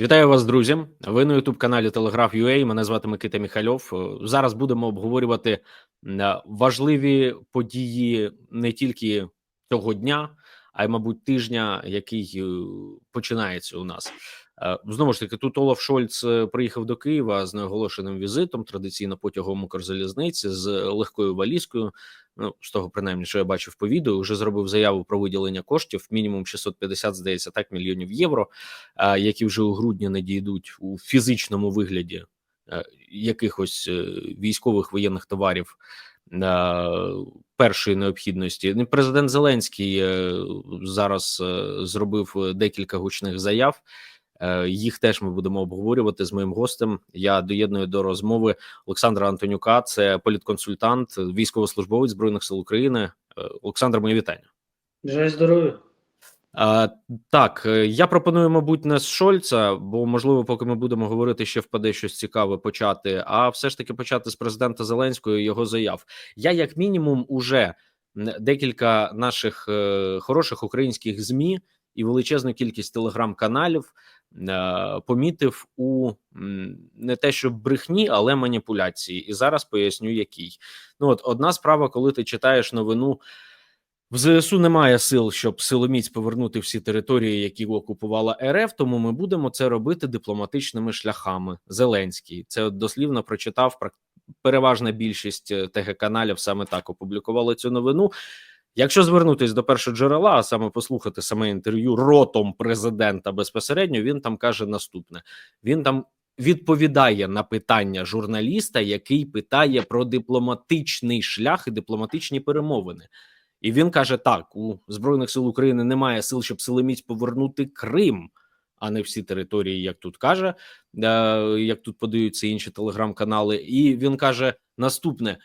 Вітаю вас, друзі. Ви на youtube каналі Телеграф UA. Мене звати Микита Міхальов. Е, Зараз будемо обговорювати е, важливі події не тільки цього дня, а й, мабуть, тижня, який е, починається у нас. Знову ж таки, тут Олаф Шольц приїхав до Києва з неоголошеним візитом, традиційно потягом Укрзалізниці з легкою валізкою. Ну, з того, принаймні, що я бачив по відео, вже зробив заяву про виділення коштів, мінімум 650, здається, так, мільйонів євро, які вже у грудні надійдуть у фізичному вигляді якихось е, військових воєнних товарів першої необхідності. Ну, Президент Зеленський е, зараз е, зробив декілька гучних заяв. Е, Їх теж ми будемо обговорювати з моїм гостем. Я доєдную до розмови Олександра Антонюка, це політконсультант, військовослужбовець збройних сил України. Е, Олександр, мої вітання. Бажаю здоров'я. А, так, е, я пропоную, мабуть, не з Шольца, бо можливо, поки ми будемо говорити, ще впаде щось цікаве почати. А все ж таки почати з президента Зеленського і його заяв. Я, як мінімум, уже декілька наших е, хороших українських змі і величезну кількість телеграм-каналів помітив у не те, що брехні, але маніпуляції. І зараз поясню, який. Ну, от одна справа, коли ти читаєш новину. В ЗСУ немає сил, щоб силоміць повернути всі території, які окупувала РФ. Тому ми будемо це робити дипломатичними шляхами. Зеленський це дослівно прочитав переважна більшість е, ТГ каналів саме так опублікували цю новину. Якщо звернутись до першого джерела, а саме послухати саме інтерв'ю ротом президента безпосередньо, він там каже наступне: він там відповідає на питання журналіста, який питає про дипломатичний шлях і дипломатичні перемовини. І він каже: так, у збройних сил України немає сил, щоб силоміць повернути Крим, а не всі території, як тут каже, е, як тут подаються інші телеграм-канали. І він каже: наступне: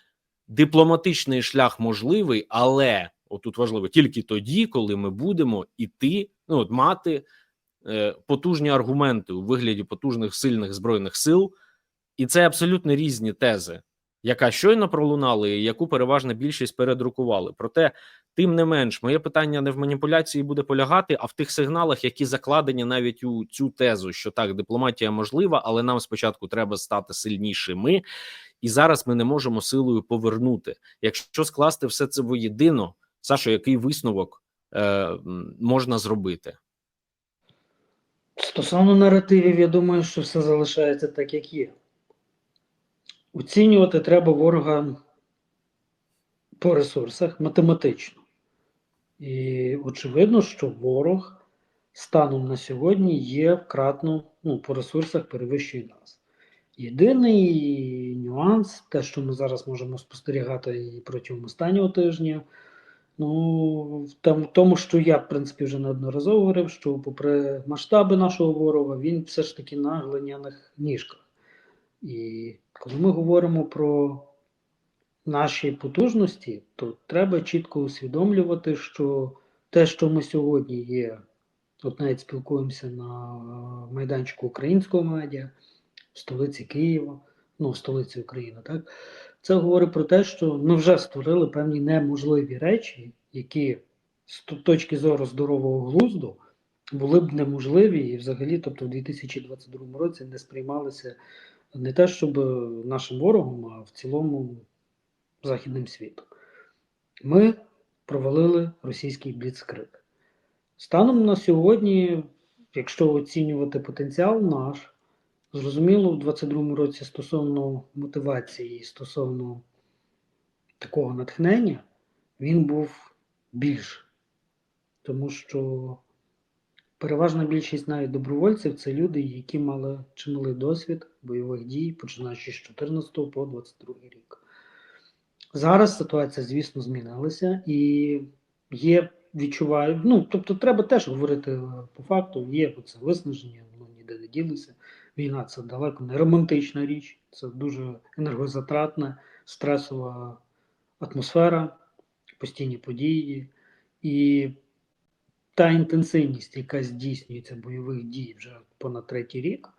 дипломатичний шлях можливий, але отут важливо тільки тоді, коли ми будемо іти, ну от мати е, потужні аргументи у вигляді потужних сильних збройних сил, і це абсолютно різні тези яка щойно пролунала, і яку переважна більшість передрукували. Проте, тим не менш, моє питання не в маніпуляції буде полягати, а в тих сигналах, які закладені навіть у цю тезу, що так, дипломатія можлива, але нам спочатку треба стати сильнішими, і зараз ми не можемо силою повернути. Якщо скласти все це воєдино, Сашо, який висновок е, можна зробити? Стосовно наративів, я думаю, що все залишається так, як є. Оцінювати треба ворога по ресурсах математично. І очевидно, що ворог станом на сьогодні є вкратно ну, по ресурсах перевищує нас. Єдиний нюанс, те, що ми зараз можемо спостерігати і протягом останнього тижня, ну, там, в тому, що я, в принципі, вже неодноразово говорив, що попри масштаби нашого ворога, він все ж таки на глиняних ніжках. І коли ми говоримо про наші потужності, то треба чітко усвідомлювати, що те, що ми сьогодні є, от навіть спілкуємося на майданчику українського медіа, в столиці Києва, ну, в столиці України, так, це говорить про те, що ми вже створили певні неможливі речі, які з точки зору здорового глузду були б неможливі і взагалі, тобто в 2022 році не сприймалися не те, щоб нашим ворогом, а в цілому західним світом. Ми провалили російський бліцкриг. Станом на сьогодні, якщо оцінювати потенціал наш, зрозуміло, в 2022 році стосовно мотивації, стосовно такого натхнення, він був більш. Тому що переважна більшість навіть добровольців це люди, які мали чималий досвід бойових дій, починаючи з 14 по 22 рік. Зараз ситуація, звісно, змінилася і є, відчуваю, ну, тобто треба теж говорити по факту, є це виснаження, воно ніде не ділося. Війна це далеко не романтична річ, це дуже енергозатратна, стресова атмосфера, постійні події. І та інтенсивність, яка здійснюється бойових дій вже понад третій рік,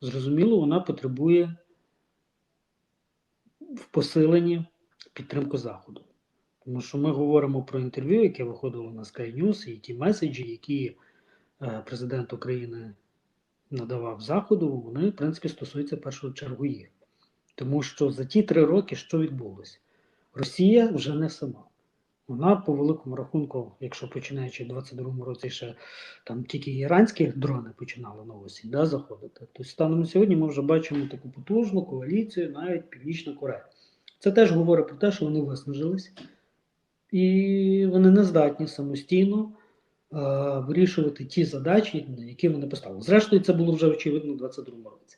зрозуміло, вона потребує в посиленні підтримку Заходу. Тому що ми говоримо про інтерв'ю, яке виходило на Sky News, і ті меседжі, які е, президент України надавав Заходу, вони, в принципі, стосуються в першу чергу їх. Тому що за ті три роки що відбулося? Росія вже не сама. Вона по великому рахунку, якщо починаючи в 22-му році ще там тільки іранські дрони починали на осінь да, заходити, то станом на сьогодні ми вже бачимо таку потужну коаліцію, навіть Північна Корея. Це теж говорить про те, що вони виснажились, і вони не здатні самостійно вирішувати ті задачі, які вони поставили. Зрештою, це було вже очевидно в 22-му році.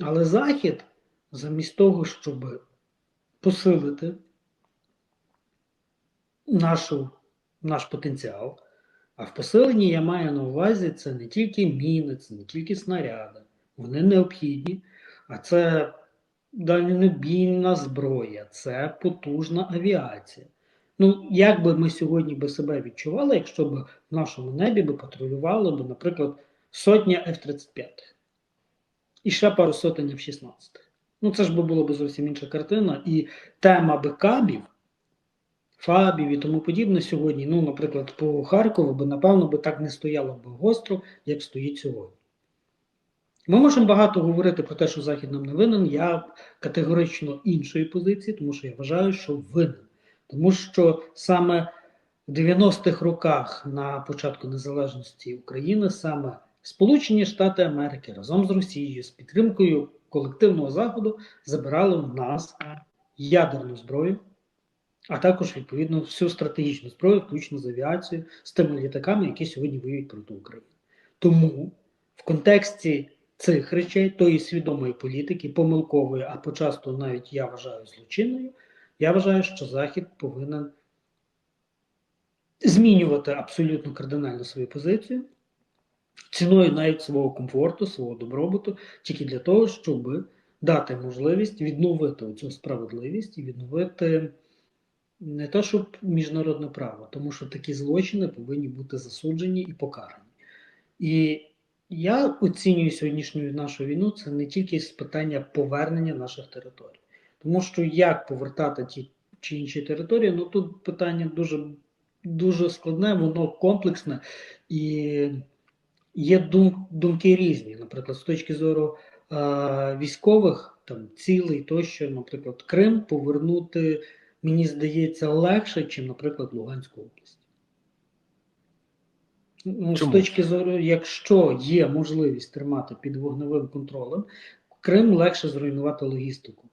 Але Захід, замість того, щоб посилити нашу, наш потенціал, а в посиленні я маю на увазі це не тільки міни, це не тільки снаряди, вони необхідні, а це дальнобійна зброя, це потужна авіація. Ну, як би ми сьогодні би себе відчували, якщо б в нашому небі би патрулювали б, наприклад, сотня F-35 і ще пару сотень F-16. Ну, це ж би було б зовсім інша картина. І тема би кабів, фабів і тому подібне сьогодні, ну, наприклад, по Харкову, би, напевно, би так не стояло б гостро, як стоїть сьогодні. Ми можемо багато говорити про те, що Захід нам не винен. Я категорично іншої позиції, тому що я вважаю, що винен. Тому що саме в 90-х роках на початку незалежності України саме Сполучені Штати Америки разом з Росією з підтримкою колективного Заходу забирали в нас ядерну зброю, а також відповідно всю стратегічну зброю, включно з авіацією, з тими літаками, які сьогодні воюють проти України. Тому в контексті цих речей, тої свідомої політики, помилкової, а почасту навіть я вважаю злочинною, я вважаю, що Захід повинен змінювати абсолютно кардинально свою позицію, ціною навіть свого комфорту, свого добробуту, тільки для того, щоб дати можливість відновити цю справедливість і відновити не то, щоб міжнародне право, тому що такі злочини повинні бути засуджені і покарані. І я оцінюю сьогоднішню нашу війну це не тільки з питання повернення наших територій. Тому що як повертати ті чи інші території, ну тут питання дуже дуже складне, воно комплексне і є дум, думки різні. Наприклад, з точки зору е, військових там цілей тощо, наприклад, Крим повернути, мені здається, легше, ніж, наприклад, Луганську область. Ну, з точки зору, якщо є можливість тримати під вогневим контролем, Крим легше зруйнувати логістику.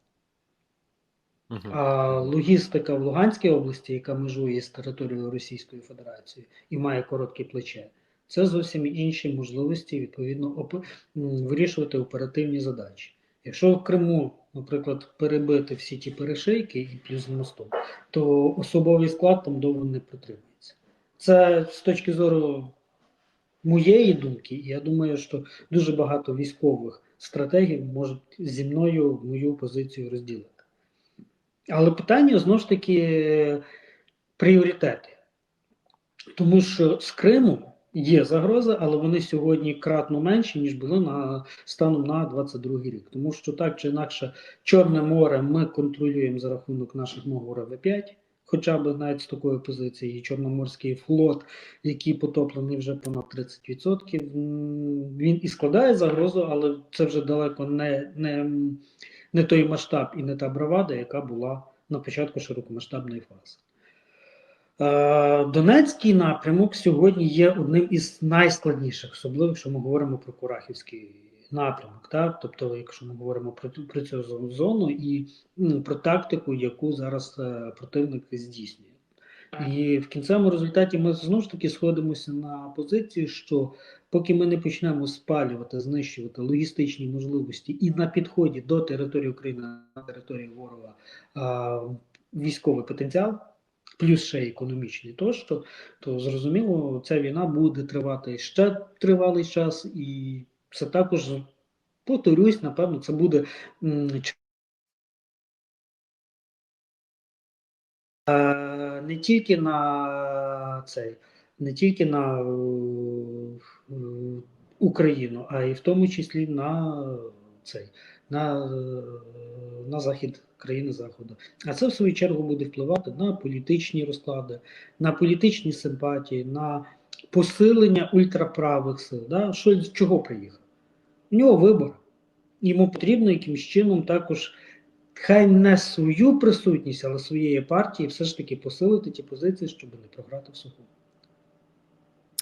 А логістика в Луганській області, яка межує з територією Російської Федерації і має коротке плече, це зовсім інші можливості відповідно оп- вирішувати оперативні задачі. Якщо в Криму, наприклад, перебити всі ті перешийки і плюс мостом, то особовий склад там довго не протримується. Це з точки зору моєї думки, я думаю, що дуже багато військових стратегів можуть зі мною мою позицію розділити. Але питання знову ж таки пріоритети. Тому що з Криму є загроза, але вони сьогодні кратно менші, ніж були на станом на 22 рік. Тому що так чи інакше, Чорне море ми контролюємо за рахунок наших мого В5, хоча б навіть з такої позиції, і Чорноморський флот, який потоплений вже понад 30%, він і складає загрозу, але це вже далеко не, не, не той масштаб і не та бравада, яка була на початку широкомасштабної фази. Е, Донецький напрямок сьогодні є одним із найскладніших, особливо якщо ми говоримо про Курахівський напрямок. Так? Тобто, якщо ми говоримо про, про цю зону і ну, про тактику, яку зараз е, противник здійснює. І в кінцевому результаті ми знову ж таки сходимося на позиції, що поки ми не почнемо спалювати, знищувати логістичні можливості і на підході до території України, на території ворога а, військовий потенціал, плюс ще економічний тощо, то зрозуміло, ця війна буде тривати ще тривалий час, і це також повторюсь, напевно, це буде не тільки на цей, не тільки на е, е, Україну, а й в тому числі на цей, на, е, на захід країни Заходу. А це в свою чергу буде впливати на політичні розклади, на політичні симпатії, на посилення ультраправих сил. Да? Що чого приїхав? У нього вибор. Йому потрібно якимось чином також, хай не свою присутність, але своєї партії все ж таки посилити ті позиції, щоб не програти в суху.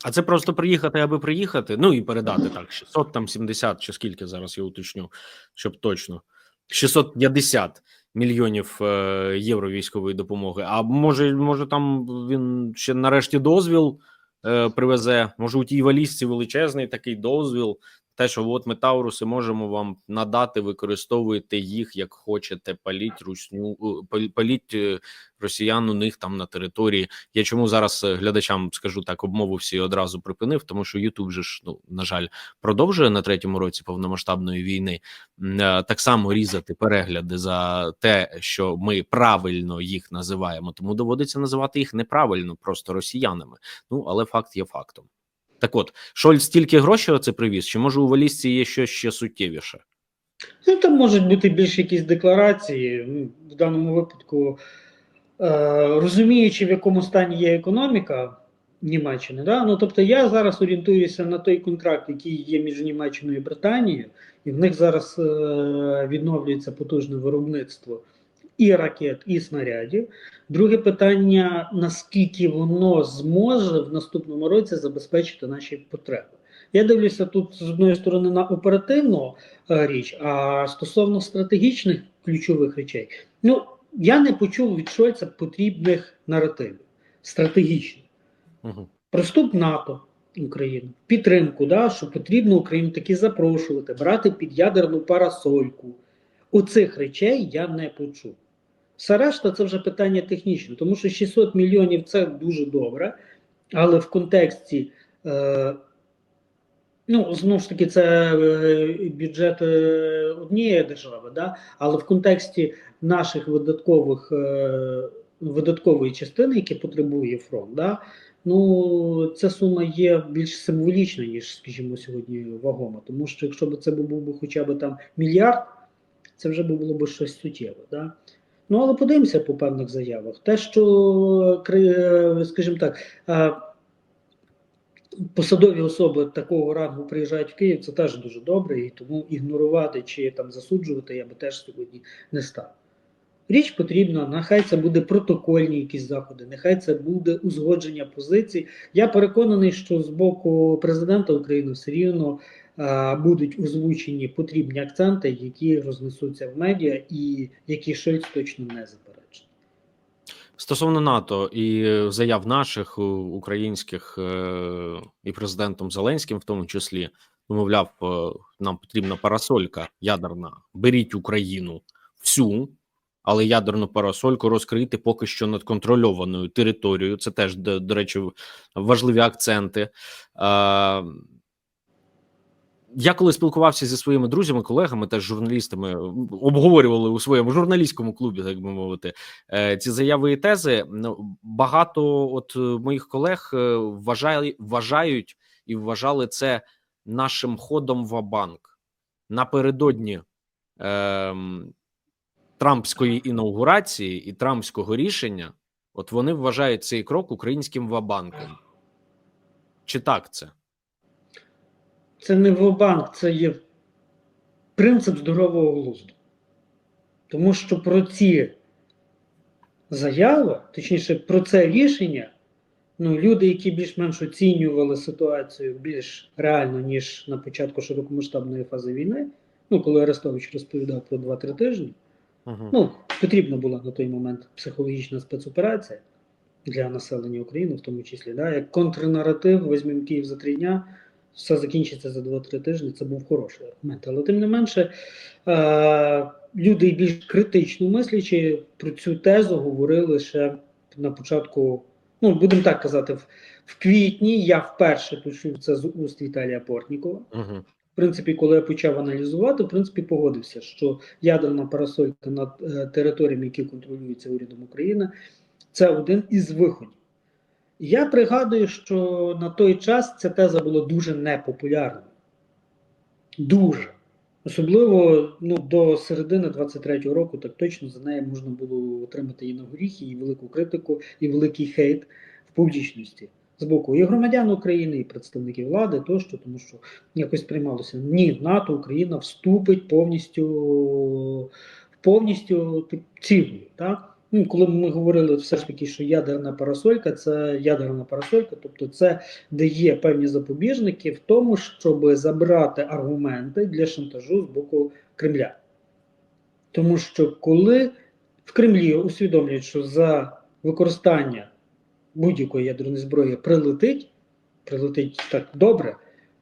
А це просто приїхати, аби приїхати. Ну і передати так: 600 там 70 чи скільки зараз я уточню, щоб точно 650 мільйонів е, євро військової допомоги. А може, може, там він ще нарешті дозвіл е, привезе. Може, у тій валізці величезний такий дозвіл. Те, що от ми Тауруси можемо вам надати, використовуєте їх як хочете, паліть русню, е, паліть е, росіян у них там на території. Я чому зараз е, глядачам скажу так, обмову всі одразу припинив, тому що Ютуб же ж ну на жаль продовжує на третьому році повномасштабної війни так само різати перегляди за те, що ми правильно їх називаємо. Тому доводиться називати їх неправильно, просто росіянами. Ну але факт є фактом. Так от Шольц стільки грошей оце привіз, чи може у валізці є щось ще суттєвіше? Ну, там можуть бути більш якісь декларації. В даному випадку, е, розуміючи, в якому стані є економіка Німеччини, да? ну, тобто я зараз орієнтуюся на той контракт, який є між Німеччиною і Британією, і в них зараз е, відновлюється потужне виробництво і ракет, і снарядів. Друге питання: наскільки воно зможе в наступному році забезпечити наші потреби? Я дивлюся тут з одної сторони на оперативну е, річ, а стосовно стратегічних ключових речей, ну я не почув від Шольца потрібних наративів стратегічних. Угу. Про вступ НАТО Україну, підтримку, да, що потрібно Україну таки запрошувати, брати під ядерну парасольку. Оцих речей я не почув. Все решта це вже питання технічне, тому що 600 мільйонів це дуже добре, але в контексті, е, ну, знову ж таки, це е, бюджет е, однієї держави, да? але в контексті наших видаткових, е, видаткової частини, які потребує фронт, да? ну, ця сума є більш символічна, ніж, скажімо, сьогодні вагома. Тому що якщо б це був би хоча б там мільярд, це вже було б щось суттєве. Да? Ну, але подивимося по певних заявах. Те, що, скажімо так, е, посадові особи такого рангу приїжджають в Київ, це теж дуже добре, і тому ігнорувати чи там засуджувати я би теж сьогодні не став. Річ потрібна, нехай це буде протокольні якісь заходи, нехай це буде узгодження позицій. Я переконаний, що з боку президента України все рівно е, будуть озвучені потрібні акценти, які рознесуться в медіа, і які Шольц точно не заперечить. Стосовно НАТО і е, заяв наших е, українських е, і президентом Зеленським, в тому числі, мовляв, е, нам потрібна парасолька ядерна. Беріть Україну всю, але ядерну парасольку розкрити поки що над контрольованою територією. Це теж до речі, важливі акценти. Е, я коли спілкувався зі своїми друзями, колегами, теж журналістами, обговорювали у своєму журналістському клубі, так би мовити, е, ці заяви і тези. Ну, багато от е, моїх колег е, вважали, вважають і вважали це нашим ходом в банк напередодні ем, Трампської інаугурації і Трампського рішення. От вони вважають цей крок українським вабанком. Чи так це? Це не вобанк, це є принцип здорового глузду. Тому що про ці заяви, точніше, про це рішення, ну, люди, які більш-менш оцінювали ситуацію більш реально, ніж на початку широкомасштабної фази війни, ну, коли Арестович розповідав про 2-3 тижні, Угу. ну, потрібна була на той момент психологічна спецоперація для населення України, в тому числі, да, як контрнаратив, візьмемо Київ за три дня, все закінчиться за 2-3 тижні. Це був хороший аргумент. Але тим не менше, е- люди більш критично мислячи про цю тезу говорили ще на початку, ну будемо так казати, в, в квітні я вперше почув це з уст Віталія Портнікова. Угу. В принципі, коли я почав аналізувати, в принципі, погодився, що ядерна парасолька над е, територіями, які контролюються урядом України, це один із виходів. Я пригадую, що на той час ця теза була дуже непопулярною. Дуже. Особливо ну, до середини 23-го року, так точно за нею можна було отримати і на горіхи, і велику критику, і великий хейт в публічності. з боку і громадян України, і представників влади тощо, тому що якось приймалося ні, НАТО Україна вступить повністю повністю цілою. Так? Ну, коли ми говорили все ж таки, що ядерна парасолька це ядерна парасолька, тобто це дає певні запобіжники в тому, щоб забрати аргументи для шантажу з боку Кремля. Тому що коли в Кремлі усвідомлюють, що за використання будь-якої ядерної зброї прилетить, прилетить так добре,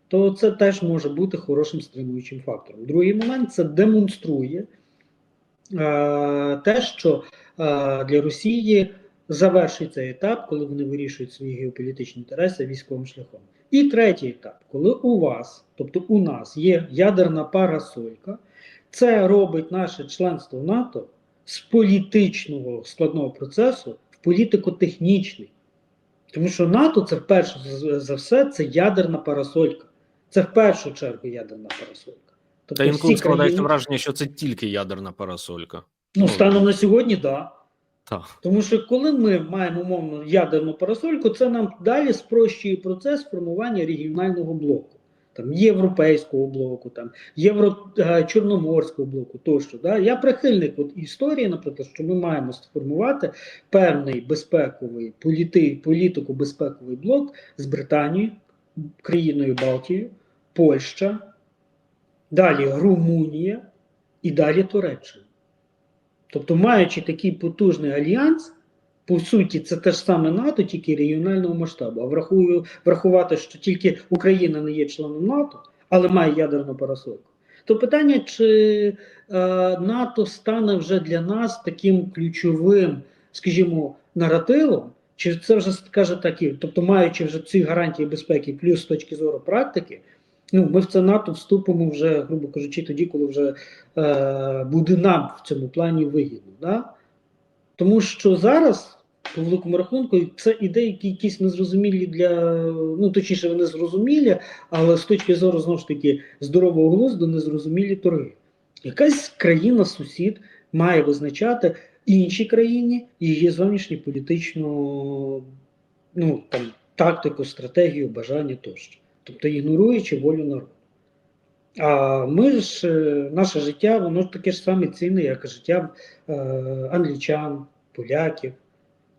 то це теж може бути хорошим стримуючим фактором. Другий момент це демонструє те, що е, для Росії завершиться етап, коли вони вирішують свої геополітичні інтереси військовим шляхом. І третій етап, коли у вас, тобто у нас, є ядерна парасолька, це робить наше членство в НАТО з політичного складного процесу в політико-технічний. Тому що НАТО це вперше за все це ядерна парасолька. Це в першу чергу ядерна парасолька. Та інколи складається враження, що це тільки ядерна парасолька. Ну, станом на сьогодні. Да. Так. Тому що коли ми маємо умовно ядерну парасольку, це нам далі спрощує процес формування регіонального блоку, там європейського блоку, там євро-чорноморського блоку тощо. Да? Я прихильник от історії, наприклад, що ми маємо сформувати певний безпековий політи, політико-безпековий блок з Британією, країною Балтією, Польща, далі Румунія і далі Туреччина. Тобто, маючи такий потужний альянс, по суті, це те ж саме НАТО, тільки регіонального масштабу. А врахую, врахувати, що тільки Україна не є членом НАТО, але має ядерну парасольку. То питання, чи е, НАТО стане вже для нас таким ключовим, скажімо, наративом, чи це вже скаже такі, тобто, маючи вже ці гарантії безпеки, плюс з точки зору практики. Ну, ми в це НАТО вступимо вже, грубо кажучи, тоді, коли вже е, буде нам в цьому плані вигідно. Да? Тому що зараз, по великому рахунку, це ідеї, які якісь незрозумілі для, ну точніше, вони зрозумілі, але з точки зору знову ж таки здорового глузду незрозумілі торги. Якась країна-сусід має визначати іншій країні її зовнішньополітичну ну, там, тактику, стратегію, бажання тощо тобто ігноруючи волю народу. А ми ж, наше життя, воно ж таке ж саме цінне, як життя е, англічан, поляків,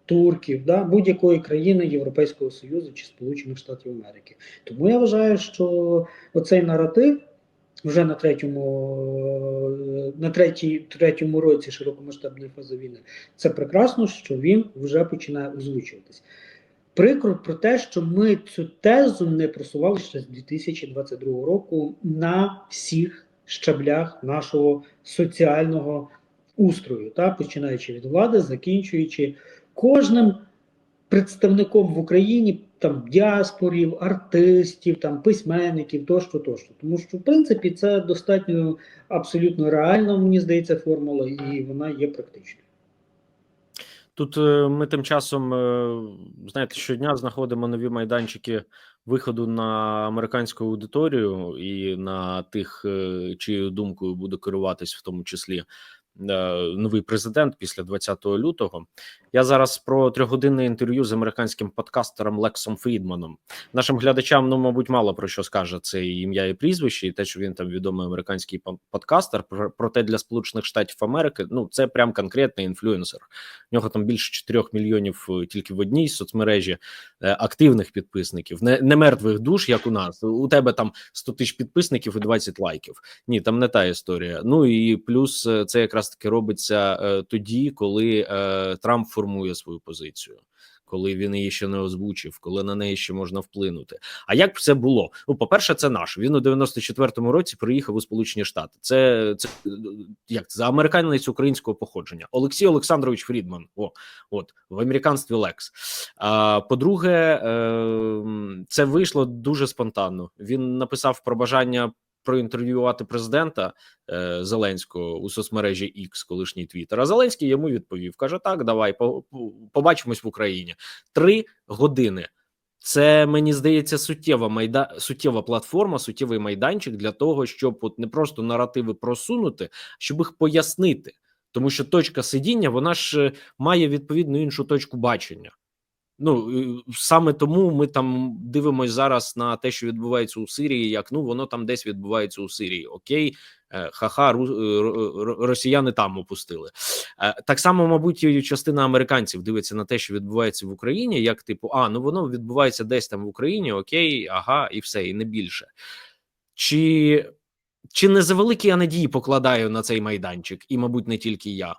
турків, да, будь-якої країни Європейського Союзу чи Сполучених Штатів Америки. Тому я вважаю, що оцей наратив вже на третьому на третій, третьому році широкомасштабної фази війни, це прекрасно, що він вже починає озвучуватись. Прикро про те, що ми цю тезу не просували ще з 2022 року на всіх щаблях нашого соціального устрою, та починаючи від влади, закінчуючи кожним представником в Україні там діаспорів, артистів, там письменників, тощо, тощо. Тому що, в принципі, це достатньо абсолютно реальна, мені здається, формула, і вона є практичною. Тут е, ми тим часом, е, знаєте, щодня знаходимо нові майданчики виходу на американську аудиторію і на тих, е, чиєю думкою буде керуватись, в тому числі новий президент після 20 лютого. Я зараз про трьохгодинне інтерв'ю з американським подкастером Лексом Фрідманом. Нашим глядачам, ну мабуть, мало про що скаже це ім'я і прізвище, і те, що він там відомий американський подкастер. Проте для Сполучених Штатів Америки ну це прям конкретний інфлюенсер. У нього там більше 4 мільйонів е, тільки в одній соцмережі е, активних підписників, не не мертвих душ, як у нас. У тебе там 100 тисяч підписників і 20 лайків. Ні, там не та історія. Ну і плюс е, це якраз таки робиться тоді, коли Трамп формує свою позицію, коли він її ще не озвучив, коли на неї ще можна вплинути. А як це було? Ну, по-перше, це наш. Він у 94-му році приїхав у Сполучені Штати. Це це як за американець українського походження. Олексій Олександрович Фрідман. О, от в американстві Лекс. А по-друге, е, це вийшло дуже спонтанно. Він написав про бажання проінтерв'ювати президента е, Зеленського у соцмережі X, колишній Твіттер. А Зеленський йому відповів: каже: Так, давай по, побачимось в Україні. Три години. Це мені здається суттєва майда суттєва платформа, суттєвий майданчик для того, щоб от не просто наративи просунути, щоб їх пояснити, тому що точка сидіння вона ж е, має відповідно іншу точку бачення. Ну саме тому ми там дивимося зараз на те, що відбувається у Сирії, як ну воно там десь відбувається у Сирії. Окей, е, ха-ха, е, ро- ро- росіяни там опустили. Е, Так само, мабуть, і частина американців дивиться на те, що відбувається в Україні, як типу, а ну воно відбувається десь там в Україні, окей, ага, і все, і не більше. Чи, чи не завеликі я надії покладаю на цей майданчик, і, мабуть, не тільки я.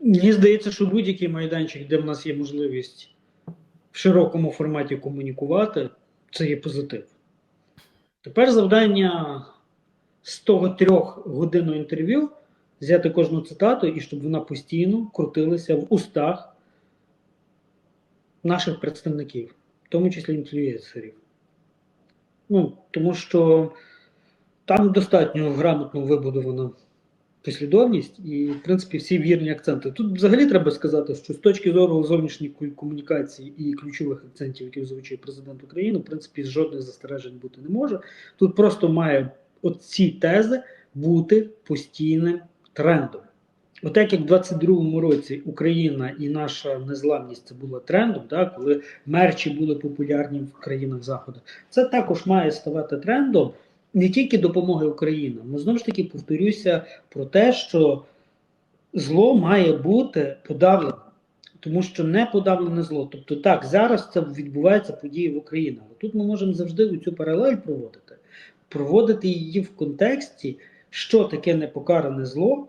Мені здається, що будь-який майданчик, де в нас є можливість в широкому форматі комунікувати, це є позитив. Тепер завдання з того трьох годинного інтерв'ю взяти кожну цитату і щоб вона постійно крутилася в устах наших представників, в тому числі інфлюенсерів. Ну, тому що там достатньо грамотно вибудована послідовність і, в принципі, всі вірні акценти. Тут взагалі треба сказати, що з точки зору зовнішньої комунікації і ключових акцентів, які озвучує президент України, в принципі, жодних застережень бути не може. Тут просто має оці тези бути постійним трендом. Отак як в 22-му році Україна і наша незламність це була трендом, да, коли мерчі були популярні в країнах Заходу, це також має ставати трендом не тільки допомоги Україні. Ми знову ж таки повторюся про те, що зло має бути подавлене, тому що не подавлене зло. Тобто, так, зараз це відбувається події в Україні. Але тут ми можемо завжди цю паралель проводити, проводити її в контексті, що таке непокаране зло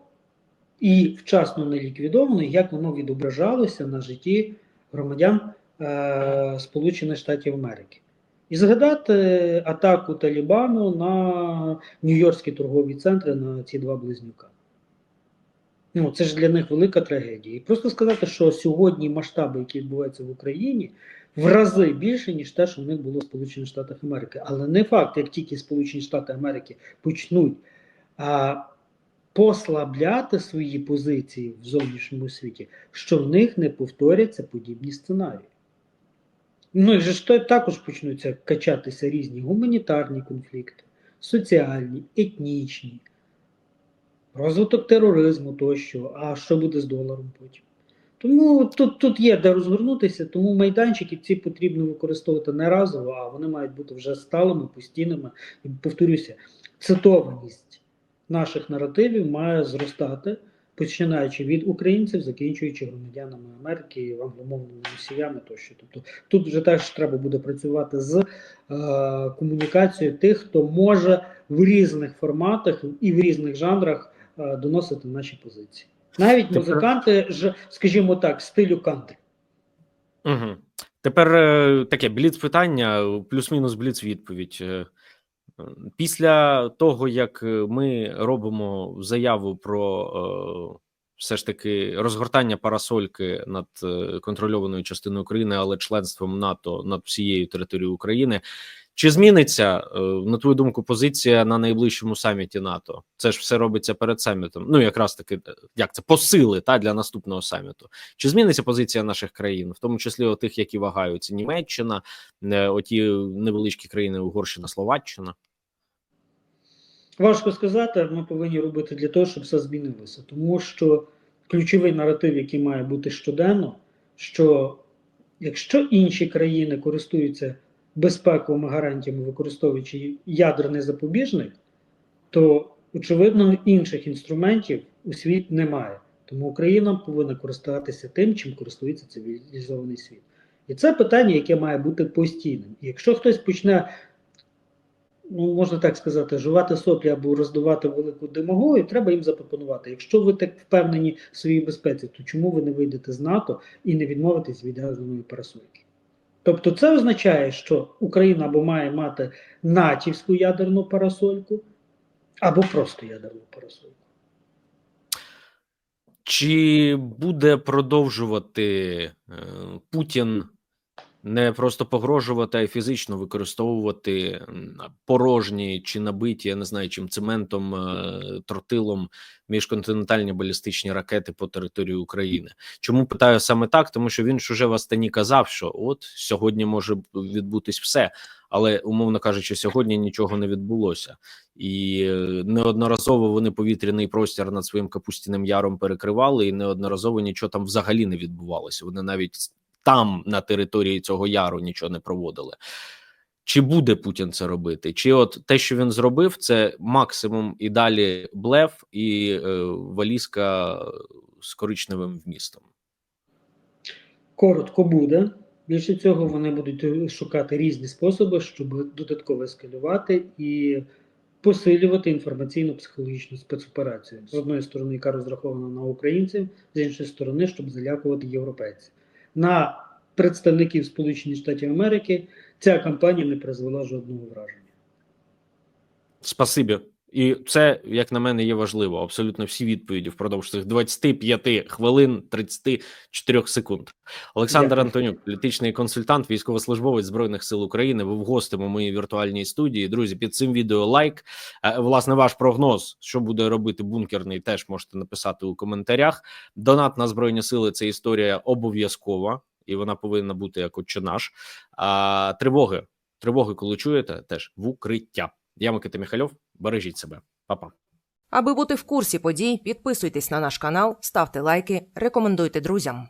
і вчасно не ліквідоване, як воно відображалося на житті громадян е, Сполучених Штатів Америки. І згадати атаку Талібану на Нью-Йоркські торгові центри на ці два близнюка. Ну, це ж для них велика трагедія. І просто сказати, що сьогодні масштаби, які відбуваються в Україні, в рази більше, ніж те, що в них було в Сполучених Штатах Америки. Але не факт, як тільки Сполучені Штати Америки почнуть а, послабляти свої позиції в зовнішньому світі, що в них не повторяться подібні сценарії. Ну і ж також почнуться качатися різні гуманітарні конфлікти, соціальні, етнічні, розвиток тероризму тощо. А що буде з доларом потім? Тому тут, тут є де розгорнутися, тому майданчики ці потрібно використовувати не разово, а вони мають бути вже сталими, постійними. І повторюся, цитованість наших наративів має зростати, починаючи від українців, закінчуючи громадянами Америки, англомовними носіями тощо. Тобто тут вже теж треба буде працювати з е, комунікацією тих, хто може в різних форматах і в різних жанрах е, доносити наші позиції. Навіть Тепер- музиканти ж, скажімо так, стилю кантри. Угу. Тепер е, таке бліц питання, плюс-мінус бліц відповідь. Після того, як е, ми робимо заяву про е, все ж таки розгортання парасольки над е, контрольованою частиною України, але членством НАТО над всією територією України, чи зміниться, на твою думку, позиція на найближчому саміті НАТО? Це ж все робиться перед самітом. Ну, якраз таки, як це посили та для наступного саміту. Чи зміниться позиція наших країн, в тому числі тих, які вагаються Німеччина, оті невеличкі країни Угорщина, Словаччина? Важко сказати, ми повинні робити для того, щоб все змінилося. Тому що ключовий наратив, який має бути щоденно, що якщо інші країни користуються безпековими гарантіями, використовуючи ядерний запобіжник, то очевидно інших інструментів у світ немає. Тому Україна повинна користуватися тим, чим користується цивілізований світ. І це питання, яке має бути постійним. І якщо хтось почне ну можна так сказати, жувати соплі або роздувати велику демагогію, треба їм запропонувати. Якщо ви так впевнені в своїй безпеці, то чому ви не вийдете з НАТО і не відмовитесь від ядерної парасольки? Тобто це означає, що Україна або має мати натівську ядерну парасольку, або просто ядерну парасольку. Чи буде продовжувати е, Путін не просто погрожувати, а й фізично використовувати порожні чи набиті, я не знаю, чим цементом, е, тротилом міжконтинентальні балістичні ракети по території України. Чому питаю саме так? Тому що він ж уже в Астані казав, що от сьогодні може відбутись все, але умовно кажучи, сьогодні нічого не відбулося, і е, неодноразово вони повітряний простір над своїм капустіним яром перекривали, і неодноразово нічого там взагалі не відбувалося. Вони навіть там на території цього яру нічого не проводили. Чи буде Путін це робити? Чи от те, що він зробив, це максимум і далі блеф і е, валізка з коричневим вмістом? Коротко буде. Більше цього, вони будуть шукати різні способи, щоб додатково ескалювати і посилювати інформаційно-психологічну спецоперацію. З одної сторони, яка розрахована на українців, з іншої сторони, щоб залякувати європейців. На представників Сполучених Штатів Америки ця кампанія не призвела жодного враження. Спасибі. І це, як на мене, є важливо. Абсолютно всі відповіді впродовж цих 25 хвилин 34 секунд. Олександр Дякую. Антонюк, політичний консультант, військовослужбовець збройних сил України, був гостем у моїй віртуальній студії. Друзі, під цим відео лайк. Е, Власне, ваш прогноз, що буде робити бункерний, теж можете написати у коментарях. Донат на збройні сили це історія обов'язкова, і вона повинна бути як отче наш. А тривоги, тривоги, коли чуєте, теж в укриття. Я Микита Міхальов. Бережіть себе, Па-па. Аби бути в курсі подій, підписуйтесь на наш канал, ставте лайки, рекомендуйте друзям.